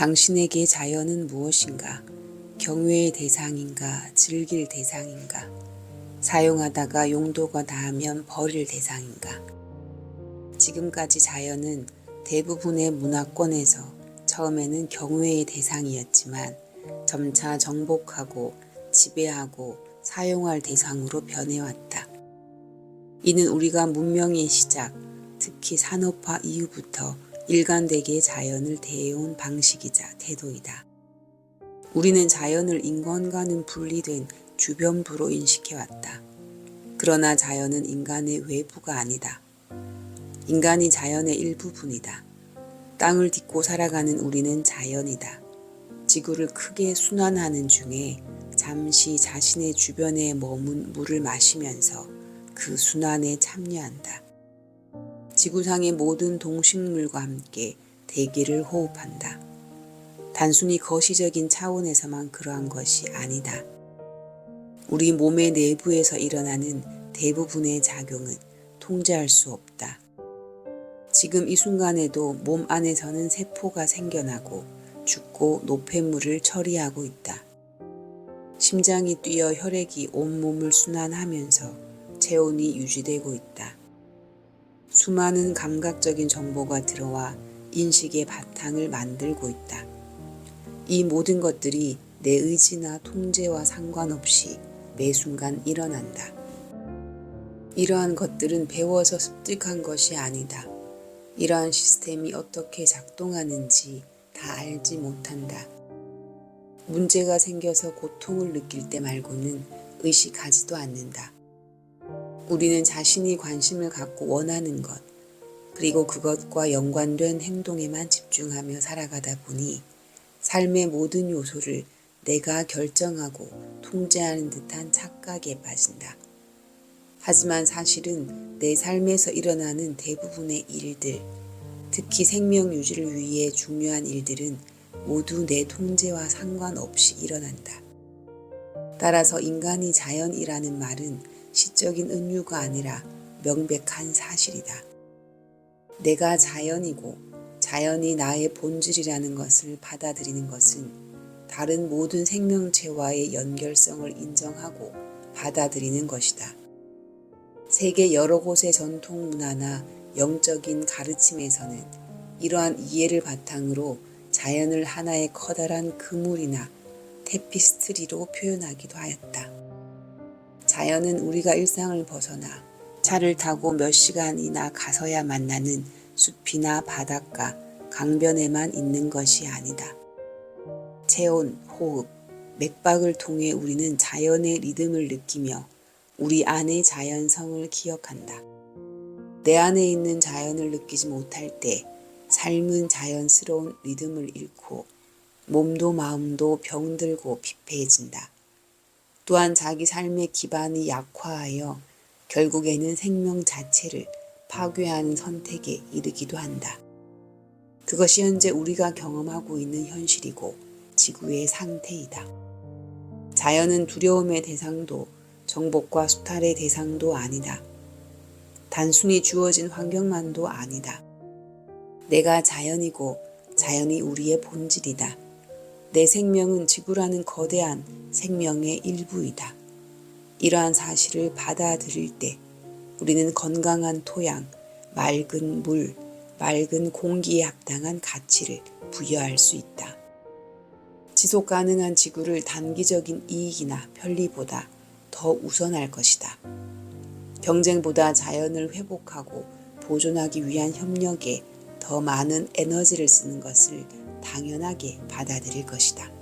당신에게 자연은 무엇인가? 경외의 대상인가? 즐길 대상인가? 사용하다가 용도가 닿으면 버릴 대상인가? 지금까지 자연은 대부분의 문화권에서 처음에는 경외의 대상이었지만 점차 정복하고 지배하고 사용할 대상으로 변해왔다. 이는 우리가 문명의 시작, 특히 산업화 이후부터 일관되게 자연을 대해온 방식이자 태도이다. 우리는 자연을 인간과는 분리된 주변부로 인식해왔다. 그러나 자연은 인간의 외부가 아니다. 인간이 자연의 일부분이다. 땅을 딛고 살아가는 우리는 자연이다. 지구를 크게 순환하는 중에 잠시 자신의 주변에 머문 물을 마시면서 그 순환에 참여한다. 지구상의 모든 동식물과 함께 대기를 호흡한다. 단순히 거시적인 차원에서만 그러한 것이 아니다. 우리 몸의 내부에서 일어나는 대부분의 작용은 통제할 수 없다. 지금 이 순간에도 몸 안에서는 세포가 생겨나고 죽고 노폐물을 처리하고 있다. 심장이 뛰어 혈액이 온몸을 순환하면서 체온이 유지되고 있다. 수많은 감각적인 정보가 들어와 인식의 바탕을 만들고 있다. 이 모든 것들이 내 의지나 통제와 상관없이 매 순간 일어난다. 이러한 것들은 배워서 습득한 것이 아니다. 이러한 시스템이 어떻게 작동하는지 다 알지 못한다. 문제가 생겨서 고통을 느낄 때 말고는 의식하지도 않는다. 우리는 자신이 관심을 갖고 원하는 것, 그리고 그것과 연관된 행동에만 집중하며 살아가다 보니 삶의 모든 요소를 내가 결정하고 통제하는 듯한 착각에 빠진다. 하지만 사실은 내 삶에서 일어나는 대부분의 일들, 특히 생명 유지를 위해 중요한 일들은 모두 내 통제와 상관없이 일어난다. 따라서 인간이 자연이라는 말은 시적인 은유가 아니라 명백한 사실이다. 내가 자연이고 자연이 나의 본질이라는 것을 받아들이는 것은 다른 모든 생명체와의 연결성을 인정하고 받아들이는 것이다. 세계 여러 곳의 전통 문화나 영적인 가르침에서는 이러한 이해를 바탕으로 자연을 하나의 커다란 그물이나 테피스트리로 표현하기도 하였다. 자연은 우리가 일상을 벗어나 차를 타고 몇 시간이나 가서야 만나는 숲이나 바닷가, 강변에만 있는 것이 아니다. 체온, 호흡, 맥박을 통해 우리는 자연의 리듬을 느끼며 우리 안의 자연성을 기억한다. 내 안에 있는 자연을 느끼지 못할 때 삶은 자연스러운 리듬을 잃고 몸도 마음도 병들고 피폐해진다. 또한 자기 삶의 기반이 약화하여 결국에는 생명 자체를 파괴하는 선택에 이르기도 한다. 그것이 현재 우리가 경험하고 있는 현실이고 지구의 상태이다. 자연은 두려움의 대상도 정복과 수탈의 대상도 아니다. 단순히 주어진 환경만도 아니다. 내가 자연이고 자연이 우리의 본질이다. 내 생명은 지구라는 거대한 생명의 일부이다. 이러한 사실을 받아들일 때 우리는 건강한 토양, 맑은 물, 맑은 공기에 합당한 가치를 부여할 수 있다. 지속 가능한 지구를 단기적인 이익이나 편리보다 더 우선할 것이다. 경쟁보다 자연을 회복하고 보존하기 위한 협력에 더 많은 에너지를 쓰는 것을 당연하게 받아들일 것이다.